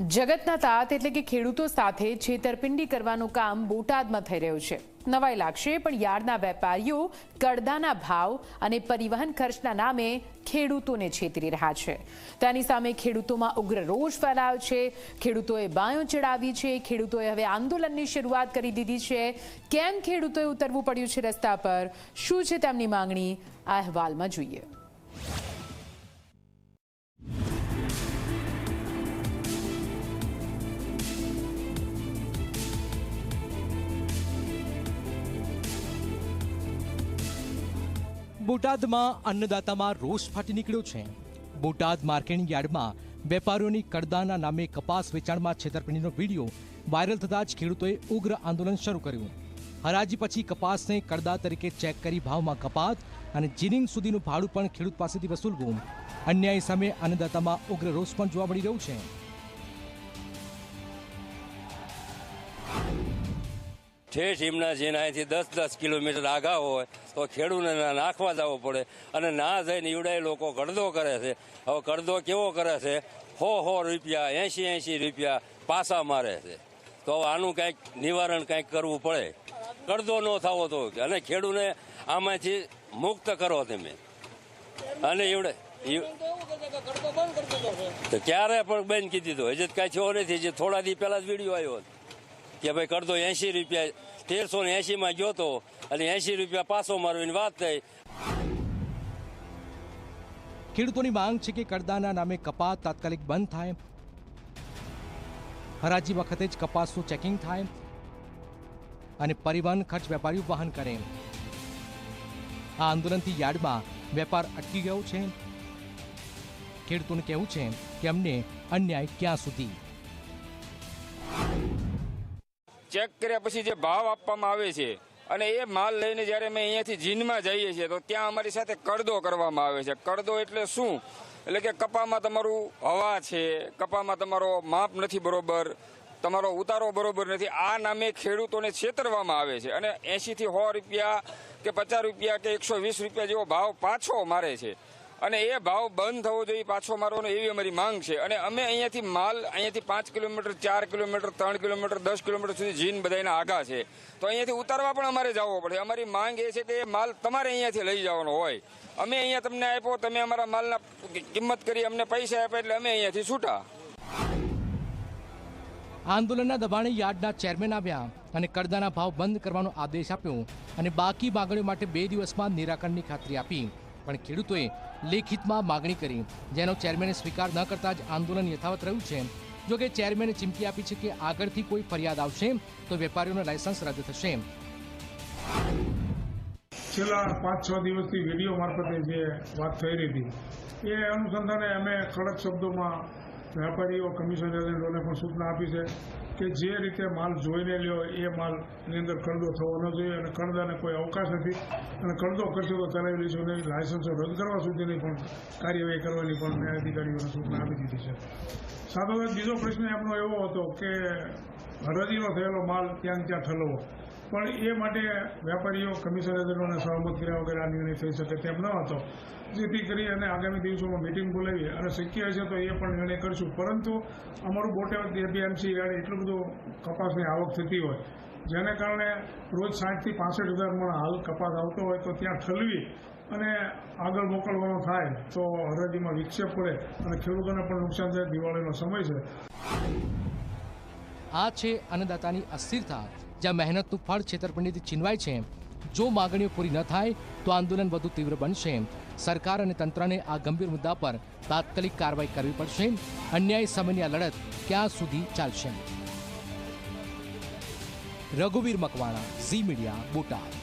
જગતના તાત એટલે કે ખેડૂતો સાથે છેતરપિંડી કરવાનું કામ બોટાદમાં થઈ રહ્યું છે. નવાઈ લાગશે, પણ યાર્ડના વેપારીઓ કડદાના ભાવ અને પરિવહન ખર્ચના નામે ખેડૂતોને છેતરી રહ્યા છે. તેની સામે ખેડૂતોમાં ઉગ્ર રોષ ફેલાયો છે. ખેડૂતોએ બાયો ચડાવી છે. ખેડૂતોએ હવે આંદોલનની શરૂઆત કરી દીધી છે. કેમ ખેડૂતોએ ઉતરવું પડ્યું છે રસ્તા પર? શું છે તેમની માંગણી? અહેવાલમાં જોઈએ. બોટાદમાં અન્નદાતામાં રોષ ફાટી નીકળ્યો છે. બોટાદ માર્કેટિંગ યાર્ડમાં વેપારીઓની કડદાના નામે કપાસ વેચાણમાં છેતરપિંડીનો વીડિયો વાયરલ થતાં જ ખેડૂતોએ ઉગ્ર આંદોલન શરૂ કર્યું. હરાજી પછી કપાસને કડદા તરીકે ચેક કરી ભાવમાં કપાત અને જીનિંગ સુધીનું ભાડું પણ ખેડૂત પાસેથી વસૂલવું. અન્યાય સામે અન્નદાતામાં ઉગ્ર રોષ પણ જોવા મળી રહ્યું છે. ઠેઠ હિમના જેને અહીંથી દસ દસ કિલોમીટર આગા હોય તો ખેડૂતને નાખવા જવો પડે અને ના જઈને ઈવડાય લોકો કડદો કરે છે. હવે કડદો કેવો કરે છે? સો સો રૂપિયા, એંશી એંશી રૂપિયા પાસા મારે છે. તો આનું કંઈક નિવારણ કંઈક કરવું પડે. કડદો ન થવો તો અને ખેડૂને આમાંથી મુક્ત કરો તમે. અને ઈવડે તો ક્યારે પણ બંધ કીધી દીધો. હજી કાંઈ થયો નથી. જે થોડા દી પહેલા જ વીડિયો આવ્યો હતો. કે ભાઈ કરતો એસી રૂપિયા. તેરસો ને એસી માં ગયો તો અને એસી રૂપિયા પાછો મારવાની વાત થઈ. ખેડૂતોની માંગ છે કે કરદાના નામે કપાસ તાત્કાલિક બંધ થાય. હરાજી વખતે જ કપાસનું ચેકિંગ થાય અને પરિવહન ખર્ચ વેપારીઓ વહન કરે. આ આંદોલનથી યાર્ડમાં વેપાર અટકી ગયો છે. ખેડૂતોનું કહેવું છે કે અમને અન્યાય ક્યાં સુધી? ચેક કર્યા પછી જે ભાવ આપવામાં આવે છે અને એ માલ લઈને જ્યારે અમે અહીંયાથી જીનમાં જઈએ છીએ, તો ત્યાં અમારી સાથે કડદો કરવામાં આવે છે. કડદો એટલે શું? એટલે કે કપામાં તમારું હવા છે, કપામાં તમારો માપ નથી બરોબર, તમારો ઉતારો બરોબર નથી. આ નામે ખેડૂતોને છેતરવામાં આવે છે. અને એંશીથી સો રૂપિયા કે પચાસ રૂપિયા કે એકસો વીસ રૂપિયા જેવો ભાવ પાછો મારે છે. અને એ ભાવ બંધ થવો જોઈએ પાછો મારવાનો એવી અમારી માંગ છે. અને અમે અહીંયાથી માલ અહીંયાથી પાંચ કિલોમીટર, ચાર કિલોમીટર, ત્રણ કિલોમીટર, દસ કિલોમીટર સુધી જીન બધાના આગા છે. તો અહીંયાથી ઉતારવા પણ અમારે જવો પડે. અમારી માંગ એ છે કે માલ તમારે અહીંયાથી લઈ જવાનો હોય. અમે અહીંયા તમને આપ્યો, તમે અમારા માલના કિંમત કરી અમને પૈસા આપ્યા એટલે અમે અહીંયાથી છૂટા. આંદોલનના દબાણે યાર્ડના ચેરમેન આવ્યા અને કરદાના ભાવ બંધ કરવાનો આદેશ આપ્યો અને બાકી માગણીઓ માટે બે દિવસમાં નિરાકરણની ખાતરી આપી. પણ ખેડૂતોએ લેખિતમાં માગણી કરી. જેનો ચેરમેને સ્વીકાર ન કરતા જ આંદોલન યથાવત રહ્યું છે. જોકે ચેરમેને ચીમકી આપી છે કે આગળથી કોઈ ફરિયાદ આવશે, તો વેપારીઓનો લાયસન્સ રદ થશે. છેલ્લા પાંચ, છ દિવસથી વીડિયો મારફતે જે વાત થઈ રહી હતી, એ અનુસંધાને અમે કડક શબ્દોમાં વેપારીઓ કમિશન એજન્ટોને પણ સૂચના આપી છે. કે જે રીતે માલ જોઈને લ્યો, એ માલની અંદર કડદો થવો ન જોઈએ અને કડદાને કોઈ અવકાશ નથી. અને કડદો કરશો તો ચલાવી લઈશું નહીં લાયસન્સો રદ કરવા સુધીની પણ કાર્યવાહી કરવાની પણ અધિકારીઓને સૂચના આપી દીધી છે સાથોસાથ બીજો પ્રશ્ન એમનો એવો હતો કે હરાજીનો થયેલો માલ ત્યાં ત્યાં ઠલવો? પણ એ માટે વેપારીઓ કમિશન એજન્ટોને સહમત કર્યા વગર આ નિર્ણય થઈ શકે તેમ ન હતો. જેથી કરી અને આગામી દિવસોમાં મિટિંગ બોલાવી અને શક્ય હશે તો એ પણ નિર્ણય કરીશું. પરંતુ અમારું બોટાદ એપીએમસી યાર્ડ એટલું બધું કપાસની આવક થતી હોય. જેને કારણે રોજ સાઠથી પાસઠ હજાર મણ હાલ કપાસ આવતો હોય તો ત્યાં ઠલવી અને આગળ મોકલવાનો થાય તો હરાજીમાં વિક્ષેપ પડે અને ખેડૂતોને પણ નુકસાન થાય, દિવાળીનો સમય છે. આ છે અન્નદાતાની અસ્થિરતા, જ્યાં મહેનતનું ફળ છેતરપિંડીથી છીનવાય છે. જો માગણીઓ પૂરી ન થાય, તો આંદોલન વધુ તીવ્ર બનશે. સરકાર અને તંત્રને આ ગંભીર મુદ્દા પર તાત્કાલિક કાર્યવાહી કરવી પડશે. અન્યાય સામેની આ લડત ક્યાં સુધી ચાલશે? રઘુવીર મકવાણા, ઝી મીડિયા, બોટાદ.